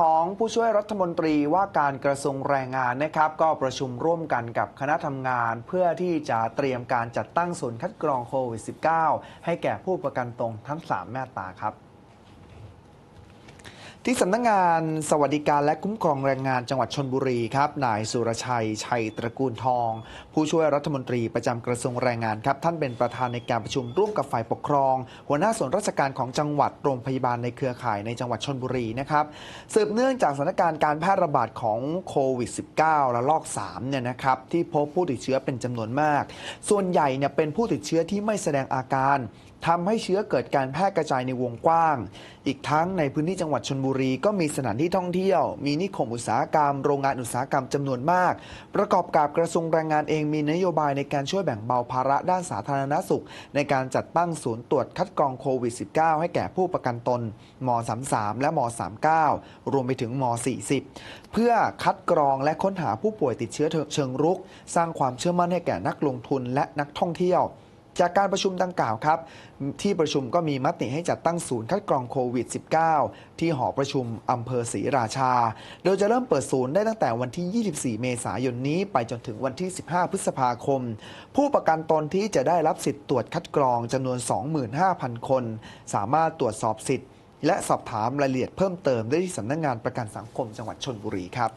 ของผู้ช่วยรัฐมนตรีว่าการกระทรวงแรงงานนะครับ ก็ประชุมร่วมกันกับคณะทำงาน เพื่อที่จะเตรียมการจัดตั้งศูนย์คัดกรองโควิด -19 ให้แก่ผู้ประกันตรงทั้ง 3 มาตราครับ ที่สำนักงานสวัสดิการและคุ้มครองแรงงานจังหวัดชนบุรีครับ นายสุรชัย ชัยตระกูลทอง ผู้ช่วยรัฐมนตรีประจำกระทรวงแรงงานครับ ท่านเป็นประธานในการประชุมร่วมกับฝ่ายปกครอง หัวหน้าส่วนราชการของจังหวัดโรงพยาบาลในเครือข่ายในจังหวัดชนบุรีนะครับสืบเนื่องจากสถานการณ์การแพร่ระบาดของโควิด -19 ระลอก3เนี่ยนะครับที่พบผู้ติดเชื้อเป็นจำนวนมาก ส่วนใหญ่เนี่ยเป็นผู้ติดเชื้อที่ไม่แสดงอาการ ทำให้เชื้อเกิดการแพร่กระจายในวงกว้าง อีกทั้งในพื้นที่จังหวัดชนบุรีก็มีสถานที่ท่องเที่ยว มีนิคมอุตสาหกรรม โรงงานอุตสาหกรรมจำนวนมาก ประกอบกับกระทรวงแรงงานเองมีนโยบายในการช่วยแบ่งเบาภาระด้านสาธารณสุข ในการจัดตั้งศูนย์ตรวจคัดกรองโควิด -19 ให้แก่ผู้ประกันตนม 33 และม 39 รวมไปถึงม 40 เพื่อคัดกรองและค้นหาผู้ป่วยติดเชื้อเชิงรุก สร้างความเชื่อมั่นให้แก่นักลงทุนและนักท่องเที่ยว จากการประชุมดังกล่าวครับ ที่ประชุมก็มีมติให้จัดตั้งศูนย์คัดกรองโควิด -19 ที่หอประชุมอำเภอศรีราชา โดยจะเริ่มเปิดศูนย์ได้ตั้งแต่วันที่ 24 เมษายนนี้ ไปจนถึงวันที่ 15 พฤษภาคม ผู้ประกันตนที่จะได้รับสิทธิ์ตรวจคัดกรองจำนวน 25,000 คน สามารถตรวจสอบสิทธิ์ และสอบถามรายละเอียดเพิ่มเติมได้ที่สำนักงานประกันสังคมจังหวัดชนบุรีครับ